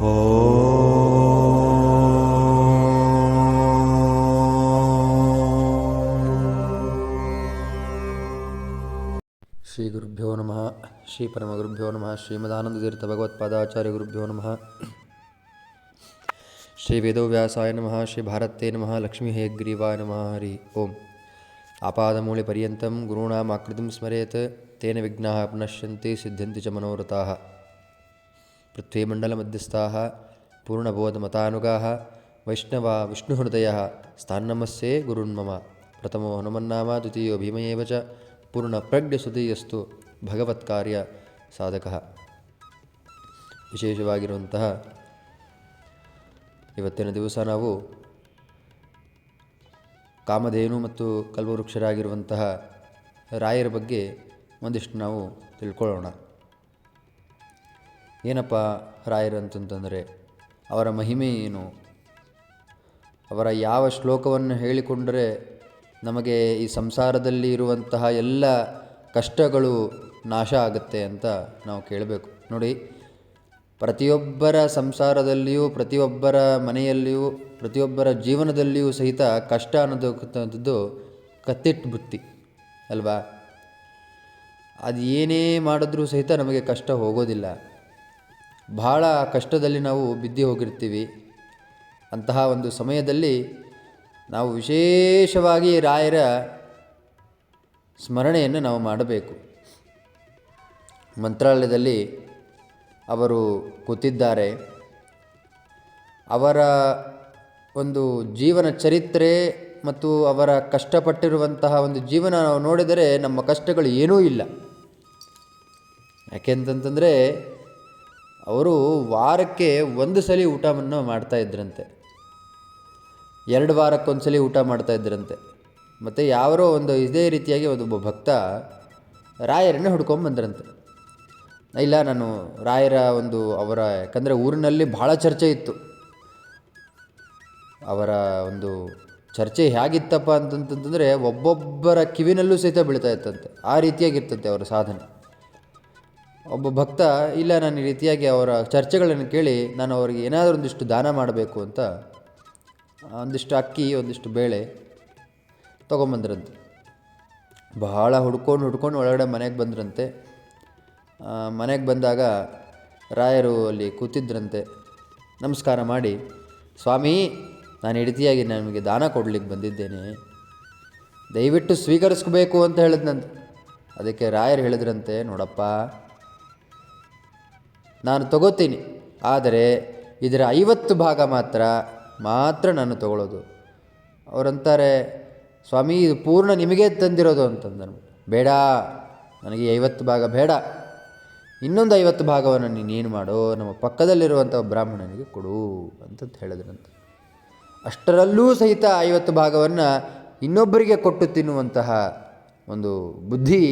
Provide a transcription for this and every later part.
ஸ்ரீ குருப்பியோ நம ஸ்ரீ பரமகுருப்பியோ நம ஸ்ரீமதானந்த தீர்த்த பகவத்பாதாச்சாரிய குருப்பியோ நம ஸ்ரீ வேதோவியாசாய நம ஸ்ரீ பாரத்தே நம லக்ஷ்மி ஹேக்ரீவாய நம ஹரி ஓம் ஆபாதமூலி பரியந்தம் குருணாம் ஆக்கிருதிம் ஸ்மரேத் தேன விக்னாக புனஷ்யந்தி சித்தியந்தி ச மனோரதாக ಪೃಥ್ವೀಮಂಡಲಮಧ್ಯಸ್ಥ ಪೂರ್ಣಬೋಧಮತಾನುಗಾ ವೈಷ್ಣವ ವಿಷ್ಣುಹೃದಯ ಸ್ಥಾನ್ನಮಸ್ಸೇ ಗುರುನ್ಮಮ ಪ್ರಥಮೋ ಹನುಮನ್ನಾಮ ದ್ವಿತೀಯೋ ಭೀಮಯೇವ ಚ ಪೂರ್ಣಪ್ರಜ್ಞಸುದೀಯಸ್ತು ಭಗವತ್ಕಾರ್ಯ ಸಾಧಕ ವಿಶೇಷವಾಗಿರುವಂತಹ ಇವತ್ತಿನ ದಿವಸ ನಾವು ಕಾಮಧೇನು ಮತ್ತು ಕಲ್ಪವೃಕ್ಷರಾಗಿರುವಂತಹ ರಾಯರ ಬಗ್ಗೆ ಒಂದಿಷ್ಟು ನಾವು ತಿಳ್ಕೊಳ್ಳೋಣ. ಏನಪ್ಪ ರಾಯರು ಅಂತಂತಂದರೆ, ಅವರ ಮಹಿಮೆ ಏನು? ಅವರ ಯಾವ ಶ್ಲೋಕವನ್ನು ಹೇಳಿಕೊಂಡರೆ ನಮಗೆ ಈ ಸಂಸಾರದಲ್ಲಿ ಇರುವಂತಹ ಎಲ್ಲ ಕಷ್ಟಗಳು ನಾಶ ಆಗುತ್ತೆ ಅಂತ ನಾವು ಕೇಳಬೇಕು. ನೋಡಿ, ಪ್ರತಿಯೊಬ್ಬರ ಸಂಸಾರದಲ್ಲಿಯೂ, ಪ್ರತಿಯೊಬ್ಬರ ಮನೆಯಲ್ಲಿಯೂ, ಪ್ರತಿಯೊಬ್ಬರ ಜೀವನದಲ್ಲಿಯೂ ಸಹಿತ ಕಷ್ಟ ಅನ್ನೋದಕ್ಕಂಥದ್ದು ಕತ್ತಿಟ್ಟು ಬುತ್ತಿ, ಅಲ್ವಾ? ಅದು ಏನೇ ಮಾಡಿದ್ರೂ ಸಹಿತ ನಮಗೆ ಕಷ್ಟ ಹೋಗೋದಿಲ್ಲ. ಭಾಳ ಕಷ್ಟದಲ್ಲಿ ನಾವು ಬಿದ್ದು ಹೋಗಿರ್ತೀವಿ. ಅಂತಹ ಒಂದು ಸಮಯದಲ್ಲಿ ನಾವು ವಿಶೇಷವಾಗಿ ರಾಯರ ಸ್ಮರಣೆಯನ್ನು ನಾವು ಮಾಡಬೇಕು. ಮಂತ್ರಾಲಯದಲ್ಲಿ ಅವರು ಕೂತಿದ್ದಾರೆ. ಅವರ ಒಂದು ಜೀವನ ಚರಿತ್ರೆ ಮತ್ತು ಅವರ ಕಷ್ಟಪಟ್ಟಿರುವಂತಹ ಒಂದು ಜೀವನ ನಾವು ನೋಡಿದರೆ ನಮ್ಮ ಕಷ್ಟಗಳು ಏನೂ ಇಲ್ಲ. ಯಾಕೆಂತಂತಂದರೆ ಅವರು ವಾರಕ್ಕೆ ಒಂದು ಸಲ ಊಟವನ್ನು ಮಾಡ್ತಾಯಿದ್ರಂತೆ ಎರಡು ವಾರಕ್ಕೊಂದ್ಸಲಿ ಊಟ ಮಾಡ್ತಾ ಇದ್ದರಂತೆ ಮತ್ತು ಯಾರೋ ಒಂದು ಇದೇ ರೀತಿಯಾಗಿ ಒಬ್ಬ ಭಕ್ತ ರಾಯರನ್ನೇ ಹುಡ್ಕೊಂಬಂದ್ರಂತೆ ಇಲ್ಲ, ನಾನು ರಾಯರ ಒಂದು ಅವರ, ಯಾಕಂದರೆ ಊರಿನಲ್ಲಿ ಭಾಳ ಚರ್ಚೆ ಇತ್ತು. ಅವರ ಒಂದು ಚರ್ಚೆ ಹೇಗಿತ್ತಪ್ಪ ಅಂತಂತಂದರೆ ಒಬ್ಬೊಬ್ಬರ ಕಿವಿನಲ್ಲೂ ಸಹಿತ ಬೀಳ್ತಾ ಇತ್ತಂತೆ. ಆ ರೀತಿಯಾಗಿರ್ತಂತೆ ಅವರ ಸಾಧನೆ. ಒಬ್ಬ ಭಕ್ತ, ಇಲ್ಲ ನಾನು ಈ ರೀತಿಯಾಗಿ ಅವರ ಚರ್ಚೆಗಳನ್ನು ಕೇಳಿ ನಾನು ಅವರಿಗೆ ಏನಾದರೂ ಒಂದಿಷ್ಟು ದಾನ ಮಾಡಬೇಕು ಅಂತ ಒಂದಿಷ್ಟು ಅಕ್ಕಿ, ಒಂದಿಷ್ಟು ಬೇಳೆ ತೊಗೊಂಬಂದ್ರಂತೆ. ಬಹಳ ಹುಡ್ಕೊಂಡು ಹುಡ್ಕೊಂಡು ಒಳಗಡೆ ಮನೆಗೆ ಬಂದ್ರಂತೆ. ಮನೆಗೆ ಬಂದಾಗ ರಾಯರು ಅಲ್ಲಿ ಕೂತಿದ್ರಂತೆ. ನಮಸ್ಕಾರ ಮಾಡಿ, ಸ್ವಾಮಿ, ನಾನು ಈ ರೀತಿಯಾಗಿ ನಿಮಗೆ ದಾನ ಕೊಡಲಿಕ್ಕೆ ಬಂದಿದ್ದೇನೆ. ದಯವಿಟ್ಟು ಸ್ವೀಕರಿಸ್ಬೇಕು ಅಂತ ಹೇಳಿದ್ನಂತೆ. ಅದಕ್ಕೆ ರಾಯರು ಹೇಳಿದ್ರಂತೆ, ನೋಡಪ್ಪ ನಾನು ತಗೋತೀನಿ. ಆದರೆ ಇದರ ಐವತ್ತು ಭಾಗ ಮಾತ್ರ ಮಾತ್ರ ನಾನು ತಗೊಳ್ಳೋದು. ಅವರಂತಾರೆ, ಸ್ವಾಮಿ, ಇದು ಪೂರ್ಣ ನಿಮಗೇ ತಂದಿರೋದು ಅಂತಂದನು ಬೇಡ, ನನಗೆ ಐವತ್ತು ಭಾಗ ಬೇಡ. ಇನ್ನೊಂದು ಐವತ್ತು ಭಾಗವನ್ನು ನೀನೇನು ಮಾಡೋ, ನಮ್ಮ ಪಕ್ಕದಲ್ಲಿರುವಂಥ ಬ್ರಾಹ್ಮಣನಿಗೆ ಕೊಡು ಅಂತಂತ ಹೇಳಿದ್ರಂತೆ. ಅಷ್ಟರಲ್ಲೂ ಸಹಿತ ಐವತ್ತು ಭಾಗವನ್ನು ಇನ್ನೊಬ್ಬರಿಗೆ ಕೊಟ್ಟು ತಿನ್ನುವಂತಹ ಒಂದು ಬುದ್ಧಿ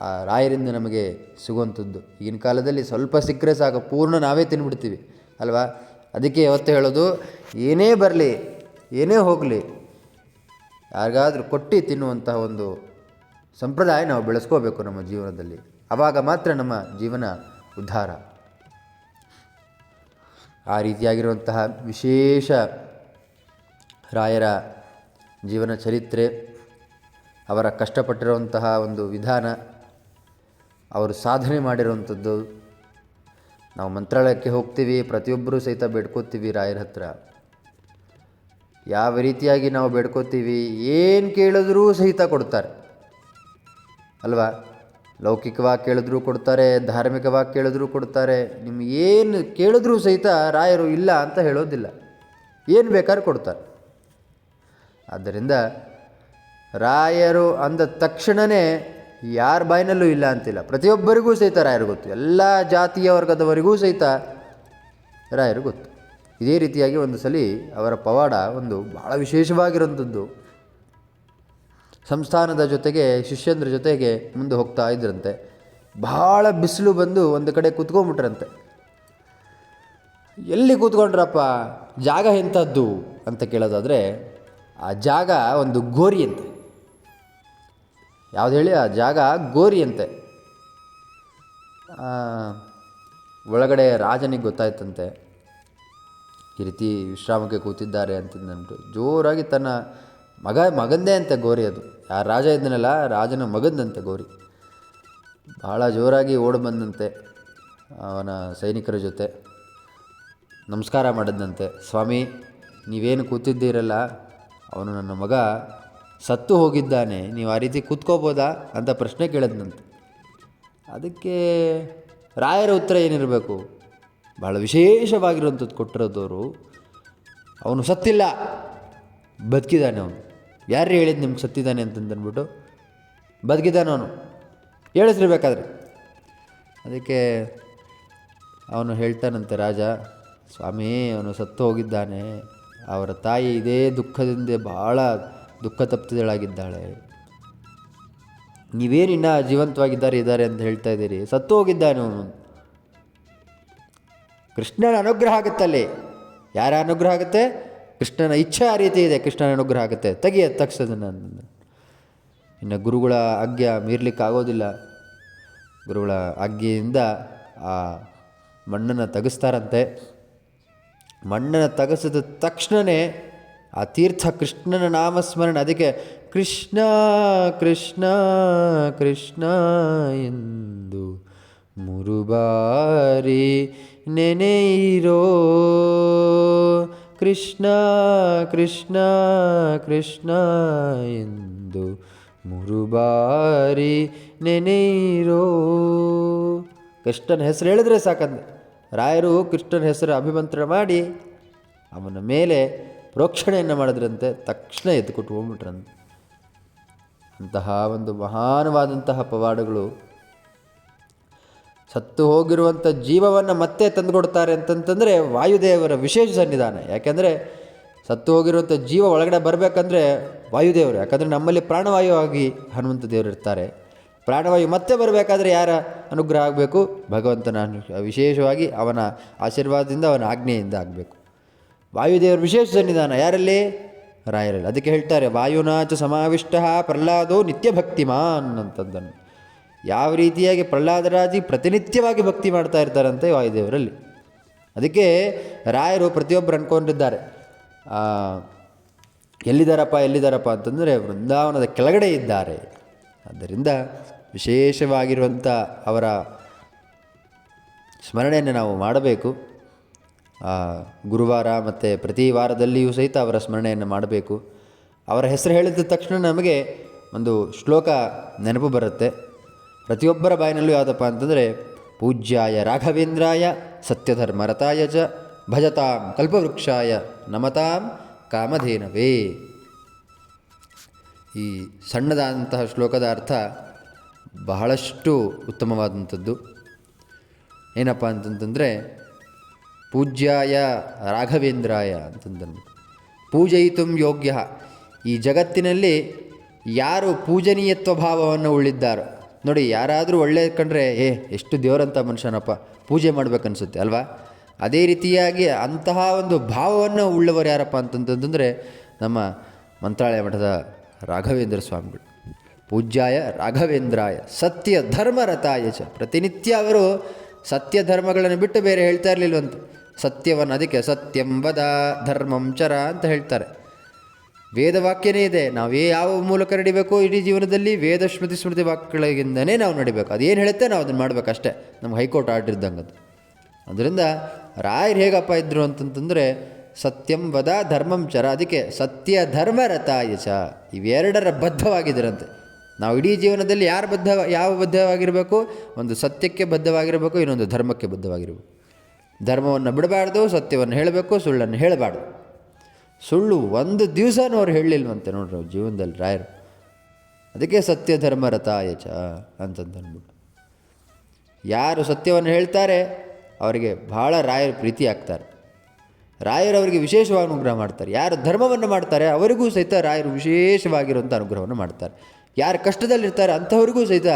ಆ ರಾಯರಿಂದ ನಮಗೆ ಸಿಗುವಂಥದ್ದು. ಈಗಿನ ಕಾಲದಲ್ಲಿ ಸ್ವಲ್ಪ ಸಿಕ್ಕರೆ ಸಾಕು, ಪೂರ್ಣ ನಾವೇ ತಿನ್ಬಿಡ್ತೀವಿ, ಅಲ್ವಾ? ಅದಕ್ಕೆ ಯಾವತ್ತೂ ಹೇಳೋದು, ಏನೇ ಬರಲಿ, ಏನೇ ಹೋಗಲಿ, ಯಾರಿಗಾದರೂ ಕೊಟ್ಟು ತಿನ್ನುವಂತಹ ಒಂದು ಸಂಪ್ರದಾಯ ನಾವು ಬೆಳೆಸ್ಕೋಬೇಕು ನಮ್ಮ ಜೀವನದಲ್ಲಿ. ಆವಾಗ ಮಾತ್ರ ನಮ್ಮ ಜೀವನ ಉದ್ಧಾರ. ಆ ರೀತಿಯಾಗಿರುವಂತಹ ವಿಶೇಷ ರಾಯರ ಜೀವನ ಚರಿತ್ರೆ, ಅವರ ಕಷ್ಟಪಟ್ಟಿರುವಂತಹ ಒಂದು ವಿಧಾನ ಅವರು ಸಾಧನೆ ಮಾಡಿರುವಂಥದ್ದು. ನಾವು ಮಂತ್ರಾಲಯಕ್ಕೆ ಹೋಗ್ತೀವಿ, ಪ್ರತಿಯೊಬ್ಬರೂ ಸಹಿತ ಬೇಡ್ಕೋತೀವಿ ರಾಯರ ಹತ್ರ. ಯಾವ ರೀತಿಯಾಗಿ ನಾವು ಬೇಡ್ಕೋತೀವಿ, ಏನು ಕೇಳಿದ್ರೂ ಸಹಿತ ಕೊಡ್ತಾರೆ. ಅಲ್ವಾ? ಲೌಕಿಕವಾಗಿ ಕೇಳಿದ್ರೂ ಕೊಡ್ತಾರೆ ಧಾರ್ಮಿಕವಾಗಿ ಕೇಳಿದ್ರೂ ಕೊಡ್ತಾರೆ. ನಿಮ್ಗೆ ಏನು ಕೇಳಿದ್ರೂ ಸಹಿತ ರಾಯರು ಇಲ್ಲ ಅಂತ ಹೇಳೋದಿಲ್ಲ. ಏನು ಬೇಕಾದ್ರೂ ಕೊಡ್ತಾರೆ. ಆದ್ದರಿಂದ ರಾಯರು ಅಂದ ತಕ್ಷಣವೇ ಯಾರ ಬಾಯಿನಲ್ಲೂ ಇಲ್ಲ ಅಂತಿಲ್ಲ. ಪ್ರತಿಯೊಬ್ಬರಿಗೂ ಸಹಿತ ರಾಯರು ಗೊತ್ತು. ಎಲ್ಲ ಜಾತಿಯ ವರ್ಗದವರಿಗೂ ಸಹಿತ ರಾಯರು ಗೊತ್ತು. ಇದೇ ರೀತಿಯಾಗಿ ಒಂದು ಸಲ ಅವರ ಪವಾಡ ಒಂದು ಭಾಳ ವಿಶೇಷವಾಗಿರುವಂಥದ್ದು. ಸಂಸ್ಥಾನದ ಜೊತೆಗೆ, ಶಿಷ್ಯಂದ್ರ ಜೊತೆಗೆ ಮುಂದೆ ಹೋಗ್ತಾ ಇದ್ರಂತೆ. ಭಾಳ ಬಿಸಿಲು ಬಂದು ಒಂದು ಕಡೆ ಕೂತ್ಕೊಂಡ್ಬಿಟ್ರಂತೆ. ಎಲ್ಲಿ ಕೂತ್ಕೊಂಡ್ರಪ್ಪ? ಜಾಗ ಎಂಥದ್ದು? ಅಂತ ಕೇಳೋದಾದರೆ, ಆ ಜಾಗ ಒಂದು ಗೋರಿ ಅಂತೆ ಯಾವ್ದು ಹೇಳಿ? ಆ ಜಾಗ ಗೋರಿಯಂತೆ ಒಳಗಡೆ ರಾಜನಿಗೆ ಗೊತ್ತಾಯ್ತಂತೆ. ಈ ರೀತಿ ವಿಶ್ರಾಮಕ್ಕೆ ಕೂತಿದ್ದಾರೆ ಅಂತಂದ್ಬಿಟ್ಟು ಜೋರಾಗಿ ತನ್ನ ಮಗ, ಮಗಂದೇ ಅಂತೆ ಗೋರಿ ಅದು. ಯಾರು ರಾಜ ಇದ್ದನಲ್ಲ, ರಾಜನ ಮಗಂದಂತೆ ಗೋರಿ. ಭಾಳ ಜೋರಾಗಿ ಓಡಿ ಬಂದಂತೆ ಅವನ ಸೈನಿಕರ ಜೊತೆ. ನಮಸ್ಕಾರ ಮಾಡಿದಂತೆ ಸ್ವಾಮಿ, ನೀವೇನು ಕೂತಿದ್ದೀರಲ್ಲ? ಅವನು ನನ್ನ ಮಗ. ಸತ್ತು ಹೋಗಿದ್ದಾನೆ, ನೀವು ಆ ರೀತಿ ಕೂತ್ಕೋಬೋದಾ ಅಂತ ಪ್ರಶ್ನೆ ಕೇಳಿದ್ನಂತೆ. ಅದಕ್ಕೆ ರಾಯರ ಉತ್ತರ ಏನಿರಬೇಕು? ಭಾಳ ವಿಶೇಷವಾಗಿರುವಂಥದ್ದು ಕೊಟ್ಟಿರೋದವರು, ಅವನು ಸತ್ತಿಲ್ಲ, ಬದುಕಿದ್ದಾನೆ ಅವನು. ಯಾರು ಹೇಳಿದ್ದು ನಿಮ್ಗೆ ಸತ್ತಿದ್ದಾನೆ ಅಂತಂದನ್ಬಿಟ್ಟು ಬದುಕಿದ್ದಾನೆ ಅವನು. ಹೇಳಿಸ್ರಿಬೇಕಾದ್ರೆ ಅದಕ್ಕೆ ಅವನು ಹೇಳ್ತಾನಂತೆ, ರಾಜ, ಸ್ವಾಮಿ, ಅವನು ಸತ್ತು ಹೋಗಿದ್ದಾನೆ. ಅವರ ತಾಯಿ ಇದೇ ದುಃಖದಿಂದ ಭಾಳ ದುಃಖ ತಪ್ತದಳಾಗಿದ್ದಾಳೆ ನೀವೇನು ಇನ್ನೂ ಜೀವಂತವಾಗಿದ್ದಾರೆ, ಇದ್ದಾರೆ ಅಂತ ಹೇಳ್ತಾ ಇದ್ದೀರಿ. ಸತ್ತು ಹೋಗಿದ್ದಾನೆ ಅವನು. ಕೃಷ್ಣನ ಅನುಗ್ರಹ ಆಗುತ್ತಲ್ಲಿ ಯಾರ ಅನುಗ್ರಹ ಆಗುತ್ತೆ? ಕೃಷ್ಣನ ಇಚ್ಛೆ ಆ ರೀತಿ ಇದೆ, ಕೃಷ್ಣನ ಅನುಗ್ರಹ ಆಗುತ್ತೆ. ತೆಗಿಯ ತಕ್ಷಣ ಇನ್ನು ಗುರುಗಳ ಆಜ್ಞೆ ಮೀರ್ಲಿಕ್ಕೆ ಆಗೋದಿಲ್ಲ. ಗುರುಗಳ ಆಜ್ಞೆಯಿಂದ ಆ ಮಣ್ಣನ್ನು ತೆಗೆಸ್ತಾರಂತೆ. ಮಣ್ಣನ್ನು ತೆಗೆಸಿದ ತಕ್ಷಣವೇ ಆ ತೀರ್ಥ ಕೃಷ್ಣನ ನಾಮಸ್ಮರಣೆ, ಅದಕ್ಕೆ ಕೃಷ್ಣ ಕೃಷ್ಣ ಕೃಷ್ಣ ಎಂದು ಮೂರು ಬಾರಿ ನೆನೆಯಿರೋ. ಕೃಷ್ಣ ಕೃಷ್ಣ ಕೃಷ್ಣ ಎಂದು ಮೂರು ಬಾರಿ ನೆನೆಯಿರೋ. ಕೃಷ್ಣನ ಹೆಸರು ಹೇಳಿದ್ರೆ ಸಾಕಂದ್ರೆ ರಾಯರು ಕೃಷ್ಣನ ಹೆಸರು ಅಭಿಮಂತ್ರ ಮಾಡಿ ಅವನ ಮೇಲೆ ಪ್ರೋಕ್ಷಣೆಯನ್ನು ಮಾಡಿದ್ರಂತೆ ತಕ್ಷಣ ಎದ್ದುಕೊಟ್ಟು ಹೋಗ್ಬಿಟ್ರಂತೆ. ಅಂತಹ ಒಂದು ಮಹಾನವಾದಂತಹ ಪವಾಡಗಳು ಸತ್ತು ಹೋಗಿರುವಂಥ ಜೀವವನ್ನು ಮತ್ತೆ ತಂದುಕೊಡ್ತಾರೆ ಅಂತಂತಂದರೆ ವಾಯುದೇವರ ವಿಶೇಷ ಸನ್ನಿಧಾನ. ಯಾಕೆಂದರೆ ಸತ್ತು ಹೋಗಿರುವಂಥ ಜೀವ ಒಳಗಡೆ ಬರಬೇಕಂದ್ರೆ ವಾಯುದೇವರು, ಯಾಕಂದರೆ ನಮ್ಮಲ್ಲಿ ಪ್ರಾಣವಾಯು ಆಗಿ ಹನುಮಂತ ದೇವರು ಇರ್ತಾರೆ. ಪ್ರಾಣವಾಯು ಮತ್ತೆ ಬರಬೇಕಾದ್ರೆ ಯಾರ ಅನುಗ್ರಹ ಆಗಬೇಕು? ಭಗವಂತನ ವಿಶೇಷವಾಗಿ ಅವನ ಆಶೀರ್ವಾದದಿಂದ, ಅವನ ಆಜ್ಞೆಯಿಂದ ಆಗಬೇಕು. ವಾಯುದೇವರ ವಿಶೇಷ ಸನ್ನಿಧಾನ ಯಾರಲ್ಲಿ? ರಾಯರಲ್ಲಿ. ಅದಕ್ಕೆ ಹೇಳ್ತಾರೆ ವಾಯುನಾಚ ಸಮಾವಿಷ್ಟ ಪ್ರಹ್ಲಾದೋ ನಿತ್ಯ ಭಕ್ತಿಮಾನ್ ಅಂತಂದನು. ಯಾವ ರೀತಿಯಾಗಿ ಪ್ರಹ್ಲಾದರಾಜಿ ಪ್ರತಿನಿತ್ಯವಾಗಿ ಭಕ್ತಿ ಮಾಡ್ತಾ ಇರ್ತಾರಂತೆ ವಾಯುದೇವರಲ್ಲಿ. ಅದಕ್ಕೆ ರಾಯರು ಪ್ರತಿಯೊಬ್ಬರು ಅನ್ಕೊಂಡಿದ್ದಾರೆ. ಆ, ಎಲ್ಲಿದ್ದಾರಪ್ಪ ಎಲ್ಲಿದ್ದಾರಪ್ಪ ಅಂತಂದರೆ ವೃಂದಾವನದ ಕೆಳಗಡೆ ಇದ್ದಾರೆ ಆದ್ದರಿಂದ ವಿಶೇಷವಾಗಿರುವಂಥ ಅವರ ಸ್ಮರಣೆಯನ್ನು ನಾವು ಮಾಡಬೇಕು. ಗುರುವಾರ ಮತ್ತು ಪ್ರತಿ ವಾರದಲ್ಲಿಯೂ ಸಹಿತ ಅವರ ಸ್ಮರಣೆಯನ್ನು ಮಾಡಬೇಕು. ಅವರ ಹೆಸರು ಹೇಳಿದ ತಕ್ಷಣ ನಮಗೆ ಒಂದು ಶ್ಲೋಕ ನೆನಪು ಬರುತ್ತೆ. ಪ್ರತಿಯೊಬ್ಬರ ಬಾಯಿನಲ್ಲೂ ಯಾವುದಪ್ಪ ಅಂತಂದರೆ, ಪೂಜ್ಯಾಯ ರಾಘವೇಂದ್ರಾಯ ಸತ್ಯಧರ್ಮರತಾಯ ಚ ಭಜತಾಂ ಕಲ್ಪವೃಕ್ಷಾಯ ನಮತಾಂ ಕಾಮಧೇನವೇ. ಈ ಸಣ್ಣದಾದಂತಹ ಶ್ಲೋಕದ ಅರ್ಥ ಬಹಳಷ್ಟು ಉತ್ತಮವಾದಂಥದ್ದು. ಏನಪ್ಪ ಅಂತಂತಂದರೆ ಪೂಜ್ಯಾಯ ರಾಘವೇಂದ್ರಾಯ ಅಂತಂದನು. ಪೂಜಯಿತು ಯೋಗ್ಯ. ಈ ಜಗತ್ತಿನಲ್ಲಿ ಯಾರು ಪೂಜನೀಯತ್ವ ಭಾವವನ್ನು ಉಳ್ಳಿದ್ದಾರೋ ನೋಡಿ ಯಾರಾದರೂ ಒಳ್ಳೆ ಕಂಡ್ರೆ, ಏ, ಎಷ್ಟು ದೇವರಂಥ ಮನುಷ್ಯನಪ್ಪ, ಪೂಜೆ ಮಾಡಬೇಕನ್ಸುತ್ತೆ, ಅಲ್ವಾ? ಅದೇ ರೀತಿಯಾಗಿ ಅಂತಹ ಒಂದು ಭಾವವನ್ನು ಉಳ್ಳವರು ಯಾರಪ್ಪ ಅಂತಂತಂದರೆ ನಮ್ಮ ಮಂತ್ರಾಲಯ ಮಠದ ರಾಘವೇಂದ್ರ ಸ್ವಾಮಿಗಳು. ಪೂಜ್ಯಾಯ ರಾಘವೇಂದ್ರಾಯ, ಸತ್ಯ ಧರ್ಮರತಾಯ ಚ. ಪ್ರತಿನಿತ್ಯ ಅವರು ಸತ್ಯ ಧರ್ಮಗಳನ್ನು ಬಿಟ್ಟು ಬೇರೆ ಹೇಳ್ತಾ ಇರಲಿಲ್ವಂತೆ. ಸತ್ಯವನ್ನು ಅದಕ್ಕೆ ಸತ್ಯಂಬದ ಧರ್ಮಂಚರ ಧರ್ಮಂ ಚರ ಅಂತ ಹೇಳ್ತಾರೆ. ವೇದವಾಕ್ಯನೇ ಇದೆ. ನಾವೇ ಯಾವ ಮೂಲಕ ನಡಿಬೇಕು ಇಡೀ ಜೀವನದಲ್ಲಿ ವೇದ ಸ್ಮೃತಿ ಸ್ಮೃತಿ ವಾಕ್ಯಗಳಿಂದನೇ ನಾವು ನಡಿಬೇಕು. ಅದೇನು ಹೇಳುತ್ತೆ ನಾವು ಅದನ್ನು ಮಾಡಬೇಕಷ್ಟೇ. ನಮ್ಗೆ ಹೈಕೋರ್ಟ್ ಆರ್ಡರ್ ಇದ್ದಂಗದು ಅದು ಅದರಿಂದ ರಾಯರು ಹೇಗಪ್ಪ ಇದ್ದರು ಅಂತಂತಂದರೆ, ಸತ್ಯಂ ವದ, ಧರ್ಮಂ ಚರ, ಅದಕ್ಕೆ ಸತ್ಯ, ಧರ್ಮ ರಥಾಯಚ ಇವೆರಡರ ಬದ್ಧವಾಗಿದ್ದರಂತೆ ನಾವು ಇಡೀ ಜೀವನದಲ್ಲಿ ಯಾರು ಬದ್ಧ ಯಾವ ಬದ್ಧವಾಗಿರಬೇಕು? ಒಂದು ಸತ್ಯಕ್ಕೆ ಬದ್ಧವಾಗಿರಬೇಕು, ಇನ್ನೊಂದು ಧರ್ಮಕ್ಕೆ ಬದ್ಧವಾಗಿರಬೇಕು. ಧರ್ಮವನ್ನು ಬಿಡಬಾರ್ದು, ಸತ್ಯವನ್ನು ಹೇಳಬೇಕು, ಸುಳ್ಳನ್ನು ಹೇಳಬಾರ್ದು. ಸುಳ್ಳು ಒಂದು ದಿವಸನೂ ಅವ್ರು ಹೇಳಲಿಲ್ವಂತೆ ನೋಡ್ರಿ ಅವ್ರ ಜೀವನದಲ್ಲಿ ರಾಯರು. ಅದಕ್ಕೆ ಸತ್ಯ ಧರ್ಮ ರಥಾಯ ಚ ಅಂತಂತಂದ್ಬಿಟ್ಟು ಯಾರು ಸತ್ಯವನ್ನು ಹೇಳ್ತಾರೆ, ಅವರಿಗೆ ಭಾಳ ರಾಯರು ಪ್ರೀತಿ ಆಗ್ತಾರೆ. ರಾಯರು ಅವರಿಗೆ ವಿಶೇಷವಾಗಿ ಅನುಗ್ರಹ ಮಾಡ್ತಾರೆ. ಯಾರು ಧರ್ಮವನ್ನು ಮಾಡ್ತಾರೆ, ಅವರಿಗೂ ಸಹಿತ ರಾಯರು ವಿಶೇಷವಾಗಿರುವಂಥ ಅನುಗ್ರಹವನ್ನು ಮಾಡ್ತಾರೆ. ಯಾರು ಕಷ್ಟದಲ್ಲಿರ್ತಾರೆ, ಅಂಥವ್ರಿಗೂ ಸಹಿತ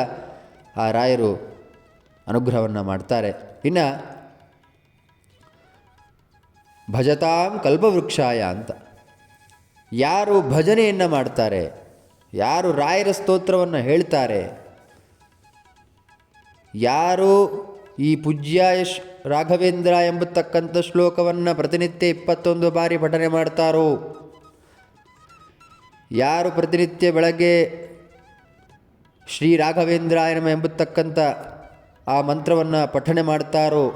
ಆ ರಾಯರು ಅನುಗ್ರಹವನ್ನು ಮಾಡ್ತಾರೆ. ಇನ್ನು ಭಜತಾಂ ಕಲ್ಪವೃಕ್ಷಾಯ ಅಂತ. ಯಾರು ಭಜನೆಯನ್ನು ಮಾಡ್ತಾರೆ, ಯಾರು ರಾಯರ ಸ್ತೋತ್ರವನ್ನು ಹೇಳ್ತಾರೆ, ಯಾರು ಈ ಪೂಜ್ಯ ಶ್- ರಾಘವೇಂದ್ರ ಎಂಬತಕ್ಕಂಥ ಶ್ಲೋಕವನ್ನು ಪ್ರತಿನಿತ್ಯ ಇಪ್ಪತ್ತೊಂದು ಬಾರಿ ಪಠನೆ ಮಾಡ್ತಾರೋ, ಯಾರು ಪ್ರತಿನಿತ್ಯ ಬೆಳಗ್ಗೆ ಶ್ರೀ ರಾಘವೇಂದ್ರಾಯನಮ ಎಂಬತಕ್ಕಂಥ ಆ ಮಂತ್ರವನ್ನು ಪಠನೆ ಮಾಡ್ತಾರೋ,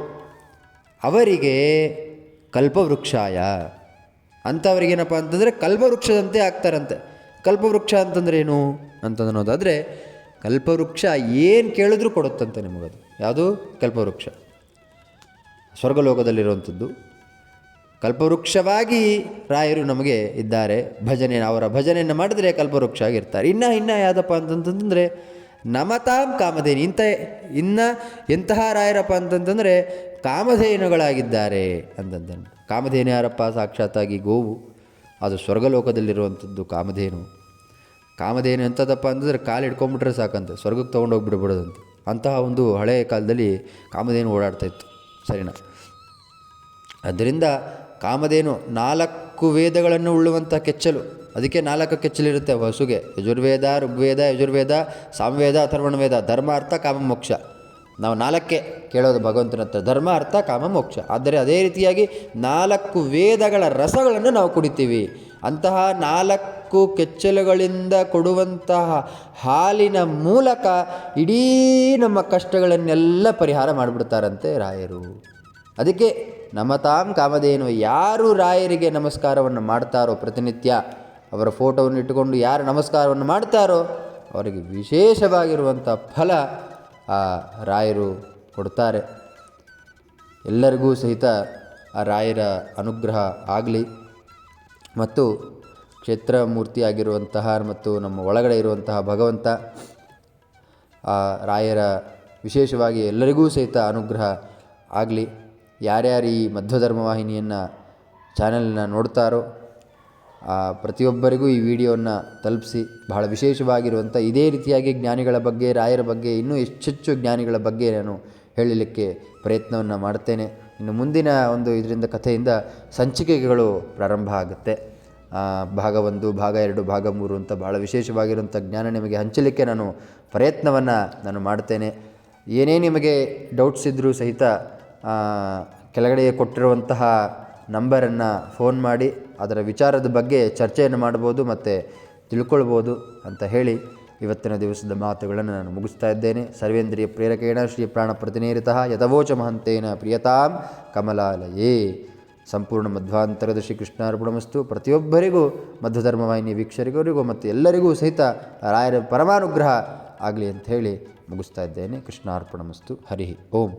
ಅವರಿಗೆ ಕಲ್ಪವೃಕ್ಷಾಯ. ಅಂಥವ್ರಿಗೇನಪ್ಪ ಅಂತಂದರೆ ಕಲ್ಪವೃಕ್ಷದಂತೆ ಆಗ್ತಾರಂತೆ. ಕಲ್ಪವೃಕ್ಷ ಅಂತಂದ್ರೆ ಏನು ಅಂತ ಅನ್ನೋದಾದರೆ ಕಲ್ಪವೃಕ್ಷ ಏನು ಕೇಳಿದ್ರೂ ಕೊಡುತ್ತಂತೆ ನಿಮಗದು. ಯಾವುದು? ಕಲ್ಪವೃಕ್ಷ. ಸ್ವರ್ಗಲೋಕದಲ್ಲಿರುವಂಥದ್ದು. ಕಲ್ಪವೃಕ್ಷವಾಗಿ ರಾಯರು ನಮಗೆ ಇದ್ದಾರೆ. ಭಜನೆ, ಅವರ ಭಜನೆಯನ್ನು ಮಾಡಿದ್ರೆ ಕಲ್ಪವೃಕ್ಷ ಆಗಿರ್ತಾರೆ. ಇನ್ನು, ಇನ್ನೂ ಯಾವುದಪ್ಪ ಅಂತಂತಂದರೆ ನಮತಾಂ ಕಾಮಧೇನು. ಇಂಥ, ಇನ್ನು ಎಂತಹ ರಾಯರಪ್ಪ ಅಂತಂತಂದರೆ ಕಾಮಧೇನುಗಳಾಗಿದ್ದಾರೆ ಅಂತಂದನು ಕಾಮಧೇನು ಯಾರಪ್ಪ? ಸಾಕ್ಷಾತ್ತಾಗಿ ಗೋವು. ಅದು ಸ್ವರ್ಗಲೋಕದಲ್ಲಿರುವಂಥದ್ದು ಕಾಮಧೇನು. ಕಾಮಧೇನು ಎಂಥದಪ್ಪ ಅಂತಂದರೆ ಕಾಲು ಹಿಡ್ಕೊಂಬಿಟ್ರೆ ಸಾಕಂತೆ. ಸ್ವರ್ಗಕ್ಕೆ ತೊಗೊಂಡೋಗಿ ಬಿಡ್ಬಿಡೋದಂತೆ ಅಂತಹ ಒಂದು ಹಳೆಯ ಕಾಲದಲ್ಲಿ ಕಾಮಧೇನು ಓಡಾಡ್ತಾ ಇತ್ತು. ಸರಿನಾ? ಅದರಿಂದ ಕಾಮಧೇನು ನಾಲ್ಕು ವೇದಗಳನ್ನು ಉಳ್ಳುವಂಥ ಕೆಚ್ಚಲು. ಅದಕ್ಕೆ ನಾಲ್ಕು ಕೆಚ್ಚಲಿರುತ್ತೆ ವಸುಗೆ. ಯಜುರ್ವೇದ, ಋಗ್ವೇದ, ಯಜುರ್ವೇದ, ಸಾಮವೇದ, ಅಥರ್ವಣವೇದ, ಧರ್ಮ, ಅರ್ಥ, ಕಾಮ, ಮೋಕ್ಷ. ನಾವು ನಾಲ್ಕೇ ಕೇಳೋದು ಭಗವಂತನ ಹತ್ರ. ಧರ್ಮ, ಅರ್ಥ, ಕಾಮ, ಮೋಕ್ಷ. ಆದರೆ ಅದೇ ರೀತಿಯಾಗಿ ನಾಲ್ಕು ವೇದಗಳ ರಸಗಳನ್ನು ನಾವು ಕುಡಿತೀವಿ. ಅಂತಹ ನಾಲ್ಕು ಕೆಚ್ಚಲುಗಳಿಂದ ಕೊಡುವಂತಹ ಹಾಲಿನ ಮೂಲಕ ಇಡೀ ನಮ್ಮ ಕಷ್ಟಗಳನ್ನೆಲ್ಲ ಪರಿಹಾರ ಮಾಡಿಬಿಡ್ತಾರಂತೆ ರಾಯರು. ಅದಕ್ಕೆ ನಮತಾಂ ಕಾಮಧೇನು ಯಾರು ರಾಯರಿಗೆ ನಮಸ್ಕಾರವನ್ನು ಮಾಡ್ತಾರೋ ಪ್ರತಿನಿತ್ಯ ಅವರ ಫೋಟೋವನ್ನು ಇಟ್ಟುಕೊಂಡು ಯಾರು ನಮಸ್ಕಾರವನ್ನು ಮಾಡ್ತಾರೋ ಅವರಿಗೆ ವಿಶೇಷವಾಗಿರುವಂಥ ಫಲ ಆ ರಾಯರು ಕೊಡ್ತಾರೆ. ಎಲ್ಲರಿಗೂ ಸಹಿತ ಆ ರಾಯರ ಅನುಗ್ರಹ ಆಗಲಿ. ಮತ್ತು ಕ್ಷೇತ್ರ ಮೂರ್ತಿಯಾಗಿರುವಂತಹ ಮತ್ತು ನಮ್ಮ ಒಳಗಡೆ ಇರುವಂತಹ ಭಗವಂತ ಆ ರಾಯರ ವಿಶೇಷವಾಗಿ ಎಲ್ಲರಿಗೂ ಸಹಿತ ಅನುಗ್ರಹ ಆಗಲಿ. ಯಾರ್ಯಾರು ಈ ಮಧ್ವಧರ್ಮ ವಾಹಿನಿಯನ್ನು ಚಾನೆಲ್ನ ನೋಡ್ತಾರೋ ಪ್ರತಿಯೊಬ್ಬರಿಗೂ ಈ ವಿಡಿಯೋವನ್ನು ತಲುಪಿಸಿ. ಬಹಳ ವಿಶೇಷವಾಗಿರುವಂಥ ಇದೇ ರೀತಿಯಾಗಿ ಜ್ಞಾನಿಗಳ ಬಗ್ಗೆ, ರಾಯರ ಬಗ್ಗೆ, ಇನ್ನೂ ಹೆಚ್ಚೆಚ್ಚು ಜ್ಞಾನಿಗಳ ಬಗ್ಗೆ ನಾನು ಹೇಳಲಿಕ್ಕೆ ಪ್ರಯತ್ನವನ್ನು ಮಾಡ್ತೇನೆ. ಇನ್ನು ಮುಂದಿನ ಒಂದು ಇದರಿಂದ, ಕಥೆಯಿಂದ ಸಂಚಿಕೆಗಳು ಪ್ರಾರಂಭ ಆಗುತ್ತೆ. ಭಾಗ ಒಂದು, ಭಾಗ ಎರಡು, ಭಾಗ ಮೂರು ಅಂತ ಭಾಳ ವಿಶೇಷವಾಗಿರುವಂಥ ಜ್ಞಾನ ನಿಮಗೆ ಹಂಚಲಿಕ್ಕೆ ನಾನು ಪ್ರಯತ್ನವನ್ನು ನಾನು ಮಾಡ್ತೇನೆ. ಏನೇ ನಿಮಗೆ ಡೌಟ್ಸ್ ಇದ್ದರೂ ಸಹಿತ ಕೆಳಗಡೆ ಕೊಟ್ಟಿರುವಂತಹ ನಂಬರನ್ನು ಫೋನ್ ಮಾಡಿ. ಅದರ ವಿಚಾರದ ಬಗ್ಗೆ ಚರ್ಚೆಯನ್ನು ಮಾಡ್ಬೋದು ಮತ್ತು ತಿಳ್ಕೊಳ್ಬೋದು ಅಂತ ಹೇಳಿ ಇವತ್ತಿನ ದಿವಸದ ಮಾತುಗಳನ್ನು ನಾನು ಮುಗಿಸ್ತಾ ಇದ್ದೇನೆ. ಸರ್ವೇಂದ್ರಿಯ ಪ್ರೇರಕೇಣ ಶ್ರೀ ಪ್ರಾಣ ಪ್ರತಿನೇರಿತಃ ಯಥವೋಚ ಮಹಂತೇನ ಪ್ರಿಯತಾಂ ಕಮಲಾಲಯೇ. ಸಂಪೂರ್ಣ ಮಧ್ವಾಂತರದ ಶ್ರೀ ಕೃಷ್ಣಾರ್ಪಣಮಸ್ತು ಪ್ರತಿಯೊಬ್ಬರಿಗೂ ಮಧ್ವಧರ್ಮವಾಹಿನಿ ವೀಕ್ಷರಿಗರಿಗೂ ಮತ್ತು ಎಲ್ಲರಿಗೂ ಸಹಿತ ರಾಯರ ಪರಮಾನುಗ್ರಹ ಆಗಲಿ ಅಂತ ಹೇಳಿ ಮುಗಿಸ್ತಾ ಇದ್ದೇನೆ. ಕೃಷ್ಣಾರ್ಪಣಮಸ್ತು. ಹರಿ ಓಂ.